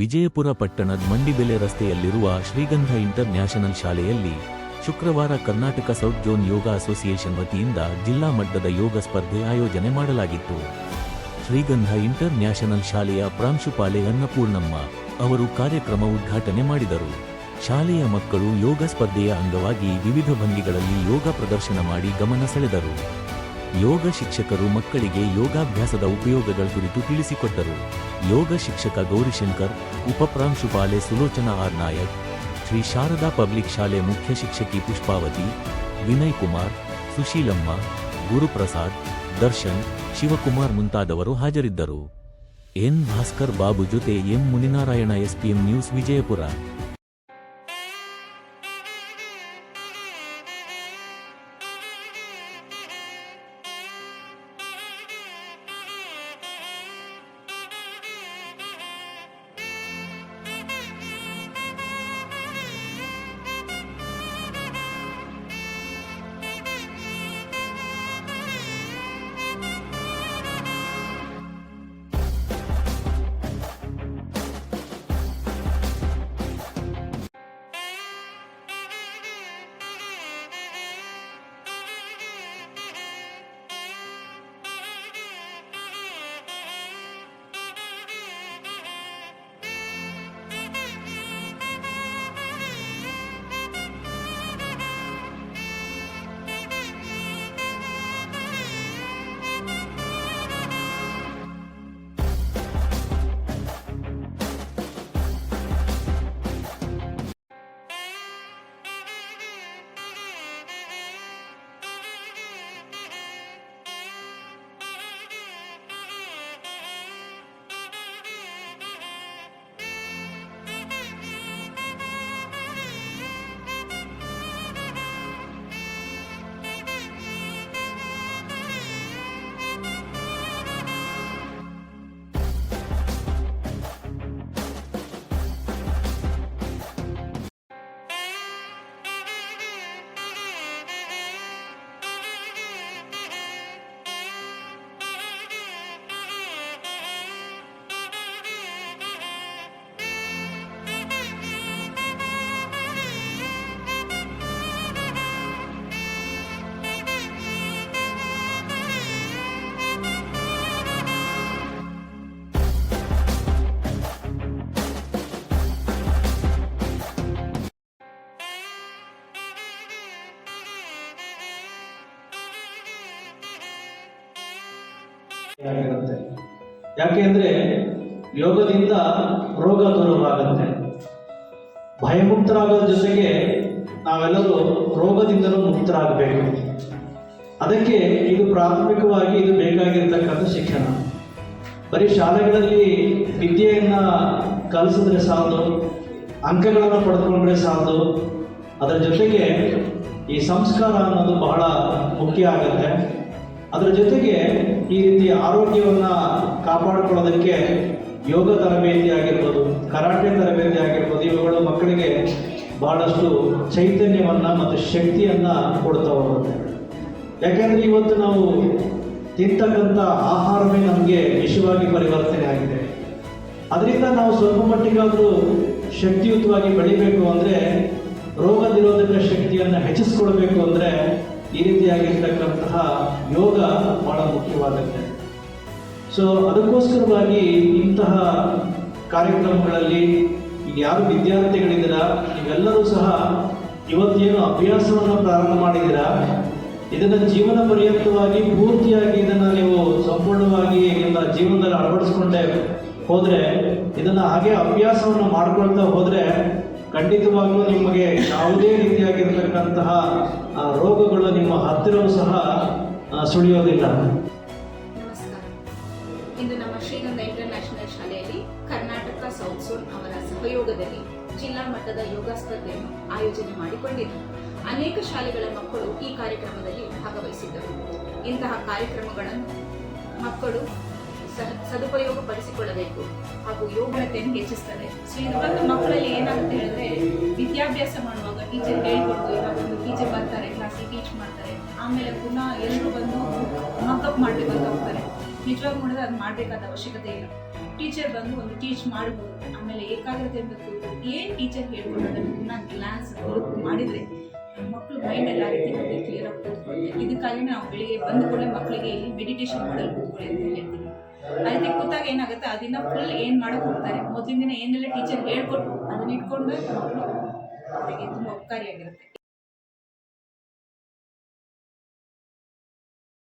ವಿಜಯಪುರ ಪಟ್ಟಣದ ಮಂಡಿಬೆಲೆ ರಸ್ತೆಯಲ್ಲಿರುವ ಶ್ರೀಗಂಧ ಇಂಟರ್ ನ್ಯಾಷನಲ್ ಶಾಲೆಯಲ್ಲಿ ಶುಕ್ರವಾರ Karnataka south zone yoga association ವತಿಯಿಂದ ಜಿಲ್ಲಾ ಮಟ್ಟದ ಯೋಗ ಸ್ಪರ್ಧೆ ಆಯೋಜನೆ ಮಾಡಲಾಗಿತ್ತು. ಶ್ರೀಗಂಧ ಇಂಟರ್ ನ್ಯಾಷನಲ್ ಶಾಲೆಯ ಪ್ರಾಂಶುಪಾಲೆ ಅನ್ನಪೂರ್ಣಮ್ಮ ಅವರು ಕಾರ್ಯಕ್ರಮ ಉದ್ಘಾಟನೆ ಮಾಡಿದರು. ಶಾಲೆಯ ಮಕ್ಕಳು ಯೋಗ ಸ್ಪರ್ಧೆಯ ಅಂಗವಾಗಿ ವಿವಿಧ ಭಂಗಿಗಳಲ್ಲಿ ಯೋಗ ಪ್ರದರ್ಶನ ಮಾಡಿ ಗಮನ ಸೆಳೆದರು. ಯೋಗ ಶಿಕ್ಷಕರು ಮಕ್ಕಳಿಗೆ ಯೋಗಾಭ್ಯಾಸದ ಉಪಯೋಗಗಳ ಕುರಿತು ತಿಳಿಸಿಕೊಟ್ಟರು. ಯೋಗ ಶಿಕ್ಷಕ ಗೌರಿಶಂಕರ್ ಉಪಪ್ರಾಂಶುಪಾಲೆ ಸುಲೋಚನಾ ಆರ್ ನಾಯಕ್, ಶ್ರೀ ಶಾರದಾ ಪಬ್ಲಿಕ್ ಶಾಲೆ ಮುಖ್ಯ ಶಿಕ್ಷಕಿ ಪುಷ್ಪಾವತಿ, ವಿನಯ್ ಕುಮಾರ್, ಸುಶೀಲಮ್ಮ, ಗುರುಪ್ರಸಾದ್, ದರ್ಶನ್, ಶಿವಕುಮಾರ್ ಮುಂತಾದವರು ಹಾಜರಿದ್ದರು. ಎನ್ ಭಾಸ್ಕರ್ ಬಾಬು ಜೊತೆ M Muninarayana SPM news Vijayapura. ಆಗಿರುತ್ತೆ. ಯಾಕೆ ಅಂದ್ರೆ ಯೋಗದಿಂದ ರೋಗ ದೂರವಾಗುತ್ತೆ. ಭಯಮುಕ್ತರಾಗೋದ್ರ ಜೊತೆಗೆ ನಾವೆಲ್ಲರೂ ರೋಗದಿಂದಲೂ ಮುಕ್ತರಾಗಬೇಕು. ಅದಕ್ಕೆ ಇದು ಪ್ರಾಥಮಿಕವಾಗಿ ಇದು ಬೇಕಾಗಿರ್ತಕ್ಕಂಥ ಶಿಕ್ಷಣ. ಬರೀ ಶಾಲೆಗಳಲ್ಲಿ ವಿದ್ಯೆಯನ್ನ ಕಲಿಸಿದ್ರೆ ಸಾಲದು, ಅಂಕಗಳನ್ನು ಪಡೆದುಕೊಂಡ್ರೆ ಸಾಲದು. ಅದರ ಜೊತೆಗೆ ಈ ಸಂಸ್ಕಾರ ಅನ್ನೋದು ಬಹಳ ಮುಖ್ಯ ಆಗುತ್ತೆ. ಅದರ ಜೊತೆಗೆ ಈ ರೀತಿ ಆರೋಗ್ಯವನ್ನ ಕಾಪಾಡಿಕೊಳ್ಳೋದಕ್ಕೆ ಯೋಗ ತರಬೇತಿ ಆಗಿರ್ಬೋದು, ಕರಾಟೆ ತರಬೇತಿ ಆಗಿರ್ಬೋದು, ಇವುಗಳು ಮಕ್ಕಳಿಗೆ ಬಹಳಷ್ಟು ಚೈತನ್ಯವನ್ನ ಮತ್ತು ಶಕ್ತಿಯನ್ನ ಕೊಡ್ತಾ ಹೋಗುತ್ತೆ. ಯಾಕೆಂದ್ರೆ ಇವತ್ತು ನಾವು ತಿಂತಕ್ಕಂಥ ಆಹಾರವೇ ನಮಗೆ ವಿಷವಾಗಿ ಪರಿವರ್ತನೆ ಆಗಿದೆ. ಅದರಿಂದ ನಾವು ಸ್ವಲ್ಪ ಮಟ್ಟಿಗಾದರೂ ಶಕ್ತಿಯುತವಾಗಿ ಬೆಳಿಬೇಕು ಅಂದರೆ ರೋಗ ನಿರೋಧಕ ಶಕ್ತಿಯನ್ನು ಹೆಚ್ಚಿಸ್ಕೊಳ್ಬೇಕು ಅಂದರೆ ಈ ರೀತಿಯಾಗಿರ್ತಕ್ಕಂತಹ ಯೋಗ ಬಹಳ ಮುಖ್ಯವಾಗುತ್ತೆ ಸೊ ಅದಕ್ಕೋಸ್ಕರವಾಗಿ ಇಂತಹ ಕಾರ್ಯಕ್ರಮಗಳಲ್ಲಿ ಈಗ ಯಾರು ವಿದ್ಯಾರ್ಥಿಗಳಿದ್ದೀರ, ನೀವೆಲ್ಲರೂ ಸಹ ಇವತ್ತೇನು ಅಭ್ಯಾಸವನ್ನು ಪ್ರಾರಂಭ ಮಾಡಿದ್ದೀರಾ? ಇದನ್ನು ಜೀವನ ಪರ್ಯಂತವಾಗಿ ಪೂರ್ತಿಯಾಗಿ ಇದನ್ನು ನೀವು ಸಂಪೂರ್ಣವಾಗಿ ನಿಮ್ಮ ಜೀವನದಲ್ಲಿ ಅಳವಡಿಸ್ಕೊಂಡೆ ಹೋದರೆ, ಇದನ್ನು ಹಾಗೆ ಅಭ್ಯಾಸವನ್ನು ಮಾಡ್ಕೊಳ್ತಾ ಹೋದರೆ ಖಂಡಿತವಾಗ್ಲೂ ನಿಮಗೆ ಯಾವುದೇ ರೀತಿಯಾಗಿರ್ತಕ್ಕಂತಹ ರೋಗಗಳು ನಿಮ್ಮ ಹತ್ತಿರವೂ ಸಹ ಸುಳಿಯೋದಿಲ್ಲ. ನಮಸ್ಕಾರ. ಇಂದು ನಮ್ಮ ಶ್ರೀಗಂಧ ಇಂಟರ್ನ್ಯಾಷನಲ್ ಶಾಲೆಯಲ್ಲಿ ಕರ್ನಾಟಕ ಸೌತ್ ಸೋನ್ ಅವರ ಸಹಯೋಗದಲ್ಲಿ ಜಿಲ್ಲಾ ಮಟ್ಟದ ಯೋಗ ಸ್ಪರ್ಧೆಯನ್ನು ಆಯೋಜನೆ ಮಾಡಿಕೊಂಡಿದ್ದರು. ಅನೇಕ ಶಾಲೆಗಳ ಮಕ್ಕಳು ಈ ಕಾರ್ಯಕ್ರಮದಲ್ಲಿ ಭಾಗವಹಿಸಿದ್ದರು. ಇಂತಹ ಕಾರ್ಯಕ್ರಮಗಳನ್ನು ಮಕ್ಕಳು ಸದುಪಯೋಗ ಪಡಿಸಿಕೊಳ್ಳಬೇಕು ಹಾಗೂ ಯೋಗತೆಯನ್ನು ಹೆಚ್ಚಿಸ್ತದೆ. ಮಕ್ಕಳಲ್ಲಿ ಏನಾಗುತ್ತೆ ಹೇಳಿದ್ರೆ, ವಿದ್ಯಾಭ್ಯಾಸ ಮಾಡುವಾಗ ಟೀಚರ್ ಹೇಳ್ಕೊಡ್ತು ಇವಾಗ ಒಂದು ಟೀಚರ್ ಬರ್ತಾರೆ ಟೀಚ್ ಮಾಡ್ತಾರೆ. ಆಮೇಲೆ ಪುನಃ ಎಲ್ಲರೂ ಬಂದು ಮಕ್ಕಪ್ ಮಾಡಬೇಕು ಅಂತ ಹೋಗ್ತಾರೆ. ನಿಜವಾಗಿ ನೋಡಿದ್ರೆ ಅದು ಮಾಡಬೇಕಾದ ಅವಶ್ಯಕತೆ ಇಲ್ಲ. ಟೀಚರ್ ಬಂದು ಒಂದು ಟೀಚ್ ಮಾಡ್ಬೋದು. ಆಮೇಲೆ ಏಕಾಗ್ರತೆಯಿಂದ ಕೂತು ಏನು ಟೀಚರ್ ಹೇಳ್ಕೊಂಡು ಪುನಃ ಗ್ಲಾನ್ಸ್ ಮಾಡಿದರೆ ಮಕ್ಕಳು ಮೈಂಡ್ ಎಲ್ಲ ರೀತಿ ಕ್ಲಿಯರ್ ಆಗಿ ಇದಕ್ಕಾಗಿ ನಾವು ಬೆಳಿಗ್ಗೆ ಬಂದ ಕೂಡ ಮಕ್ಕಳಿಗೆ ಇಲ್ಲಿ ಮೆಡಿಟೇಷನ್ ಮಾಡಲು ಕೂತ್ಕೊಳ್ಳಿ ಅಂತ ಹೇಳ್ತೀನಿ. ಅದಕ್ಕೆ ಕೂತಾಗ ಏನಾಗುತ್ತೆ? ಆ ದಿನ ಫುಲ್ ಏನು ಮಾಡಕ್ಕೆ ಹೋಗ್ತಾರೆ? ಮೊದಲಿನ ದಿನ ಏನೆಲ್ಲ ಟೀಚರ್ ಹೇಳ್ಕೊಟ್ಟು ಅದನ್ನ ಇಟ್ಕೊಂಡು ಮಕ್ಕಳು ಅವರಿಗೆ ತುಂಬ ಉಪಕಾರಿಯಾಗಿರುತ್ತೆ.